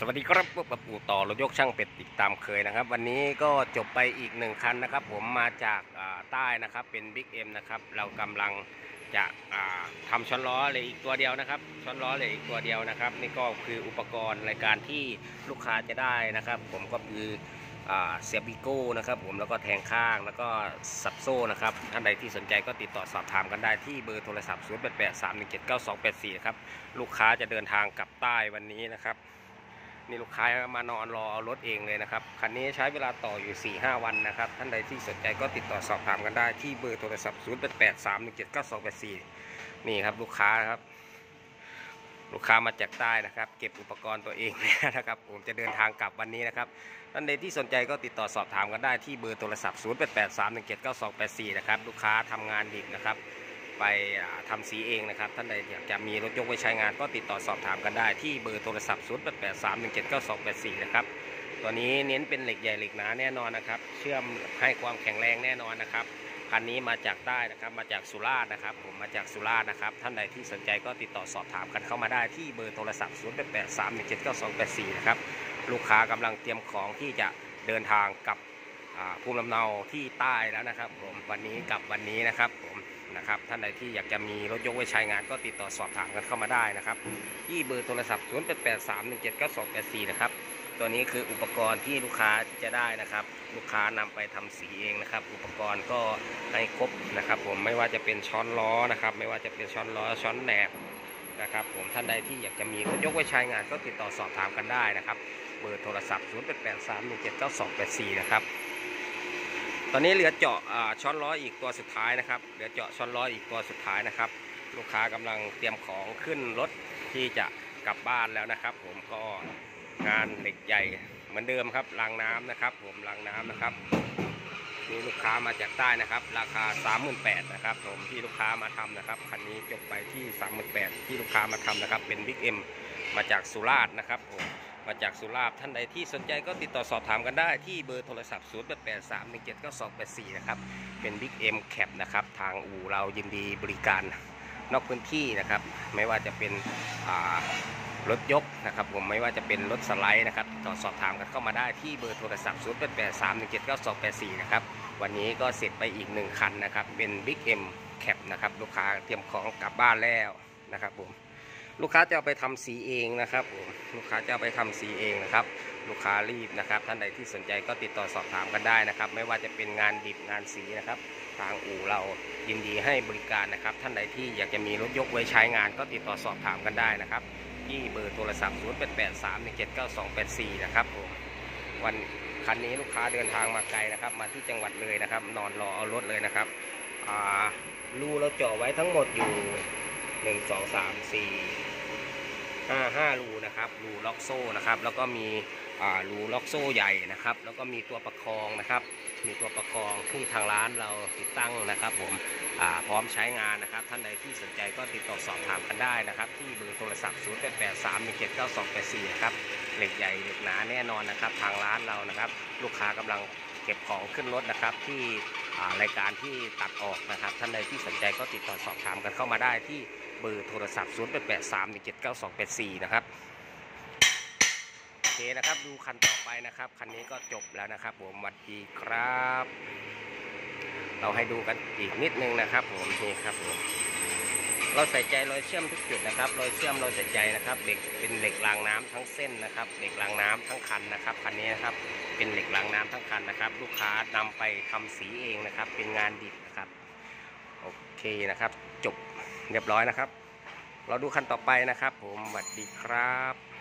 สวัสดีครับพบกับปู่ต่อรถยกช่างเป็ดติดตามเคยนะครับ วันนี้ก็จบไปอีกหนึ่งคันนะครับ ผมมาจากาใต้นะครับเป็นบิ๊กเอ็มนะครับ เรากำลังจะอ่าทำช้อนล้อเลยอีกตัวเดียวนะครับช้อนล้อเลยอีกตัวเดียวนะครับ นี่ก็คืออุปกรณ์รายการที่ลูกค้าจะได้นะครับ ผมก็คือเสียบบิโก้นะครับผมแล้วก็แทงข้างแล้วก็สับโซ่นะครับท่านใดที่สนใจก็ติดต่อสอบถามกันได้ที่เบอร์โทรศัพท์ 0 8 8 3 1 7 9 2 8 4 ครับ ลูกค้าจะเดินทางกลับใต้วันนี้นะครับ นี่ลูกค้ามานอนรอเอารถเองเลยนะครับ คันนี้ใช้เวลาต่ออยู่ 4-5 วันนะครับ ท่านใดที่สนใจก็ติดต่อสอบถามกันได้ที่เบอร์โทรศัพท์ 0 8 8 3 1 7 9 2 8 4 นี่ครับลูกค้าครับ ลูกค้ามาจากใต้นะครับ เก็บอุปกรณ์ตัวเองนะครับ ผมจะเดินทางกลับวันนี้นะครับ ท่านใดที่สนใจก็ติดต่อสอบถามกันได้ที่เบอร์โทรศัพท์ 0 8 8 3 1 7 9 2 8 4 นะครับ ลูกค้าทำงานดิบนะครับ ไปอ่าทำสีเองนะครับท่านใดอยากจะมีรถยกไว้ใช้งานก็ติดต่อสอบถามกันได้ที่เบอร์โทรศัพท์ 0 8 8 3 1 7 9 2 8 4 นะครับตัวนี้เน้นเป็นเหล็กใหญ่เหล็กหนาแน่นอนนะครับ เชื่อมให้ความแข็งแรงแน่นอนนะครับคันนี้มาจากใต้นะครับมาจากสุราษฎร์นะครับ ผมมาจากสุราษฎร์นะครับ ท่านใดที่สนใจก็ติดต่อสอบถามกันเข้ามาได้ที่เบอร์โทรศัพท์ 0 8 8 3 1 7 9 2 8 4 นะครับ ลูกค้ากำลังเตรียมของที่จะเดินทางกับภูมิลำเนาที่ใต้แล้วนะครับ ผมวันนี้กับวันนี้นะครับผม นะครับ ท่านใดที่อยากจะมีรถยกไว้ใช้งานก็ติดต่อสอบถามกันเข้ามาได้นะครับ ที่เบอร์โทรศัพท์ 0 8 8 3 1 7 9 2 8 4 นะครับ ตัวนี้คืออุปกรณ์ที่ลูกค้าจะได้นะครับ ลูกค้านำไปทำสีเองนะครับ อุปกรณ์ก็ให้ครบนะครับ ผมไม่ว่าจะเป็นช้อนล้อนะครับ ไม่ว่าจะเป็นช้อนล้อช้อนแหนบนะครับ ผมท่านใดที่อยากจะมีรถยกไว้ใช้งานก็ติดต่อสอบถามกันได้นะครับ เบอร์โทรศัพท์ 0 8 8 3 1 7 9 2 8 4 นะครับ ตอนนี้เหลือเจาะช้อนล้ออีกตัวสุดท้ายนะครับเหลือเจาะช้อนล้ออีกตัวสุดท้ายนะครับ ลูกค้ากำลังเตรียมของขึ้นรถที่จะกลับบ้านแล้วนะครับ ผมก็งานเหล็กใหญ่เหมือนเดิมครับรางน้ำนะครับ ผมรางน้ำนะครับนี่ลูกค้ามาจากใต้นะครับ ราคา 38,000นะครับ ผมที่ลูกค้ามาทำนะครับคันนี้จบไปที่ 38,000ที่ลูกค้ามาทำนะครับ เป็นบิ๊กเอ็มมาจากสุราษฎร์นะครับผม มาจากสุราษฎร์ท่านใดที่สนใจก็ติดต่อสอบถามกันได้ที่เบอร์โทรศัพท์ 0 8 8 3 1 7 9 2 8 4 นะครับ เป็น Big M Cap นะครับ ทางอู่เรายินดีบริการนอกพื้นที่นะครับ ไม่ว่าจะเป็นรถยกนะครับผมไม่ว่าจะเป็นรถสไลด์นะครับติดต่อสอบถามกันเข้ามาได้ที่เบอร์โทรศัพท์ 0 8 8 3 1 7 9 2 8 4 นะครับ วันนี้ก็เสร็จไปอีกหนึ่งคันนะครับ เป็น Big M Cap นะครับ ลูกค้าเตรียมของกลับบ้านแล้วนะครับผม ลูกค้าจะเอาไปทำสีเองนะครับลูกค้าจะเอาไปทำสีเองนะครับ ลูกค้ารีบนะครับ ท่านใดที่สนใจก็ติดต่อสอบถามกันได้นะครับ ไม่ว่าจะเป็นงานดิบงานสีนะครับ ทางอู่เรายินดีให้บริการนะครับ ท่านใดที่อยากจะมีรถยกไว้ใช้งาน ก็ติดต่อสอบถามกันได้นะครับ ที่เบอร์โทรศัพท์ 0 8 8 3 1 7 9 2 8 4 นะครับผมวันคันนี้ลูกค้าเดินทางมาไกลนะครับ มาที่จังหวัดเลยนะครับ นอนรอเอารถเลยนะครับอ่ารูเราเจาะไว้ทั้งหมดอยู่ 1 2 3 4ห้าห้ารูนะครับรูล็อกโซ่นะครับ แล้วก็มีรูล็อกโซ่ใหญ่นะครับ แล้วก็มีตัวประคองนะครับ มีตัวประคองที่ทางร้านเราติดตั้งนะครับ ผมพร้อมใช้งานนะครับ ท่านใดที่สนใจก็ติดต่อสอบถามกันได้นะครับ ที่เบอร์โทรศัพท์ 0 8 8 3 1 7 9 2 8 4 นะครับเหล็กใหญ่เหล็กหนาแน่นอนนะครับ ทางร้านเรานะครับ ลูกค้ากำลังเก็บของขึ้นรถนะครับ ที่รายการที่ตัดออกนะครับ ท่านใดที่สนใจก็ติดต่อสอบถามกันเข้ามาได้ที่ เบอร์โทรศัพท์ 0 8 8 3 1 7 9 2 8 4 นะครับโอเคนะครับดูคันต่อไปนะครับ คันนี้ก็จบแล้วนะครับผมวัสดีครับ เราให้ดูกันอีกนิดนึงนะครับผมนี่ครับผมเราใส่ใจรอยเชื่อมทุกจุดนะครับรอยเชื่อมเราใส่ใจนะครับเหล็กเป็นเหล็กรางน้ำทั้งเส้นนะครับเหล็กรางน้ำทั้งคันนะครับคันนี้นะครับเป็นเหล็กรางน้ำทั้งคันนะครับ ลูกค้านำไปทำสีเองนะครับ เป็นงานดิบนะครับโอเคนะครับ จบ เรียบร้อยนะครับ เราดูคันต่อไปนะครับ ผมสวัสดีครับ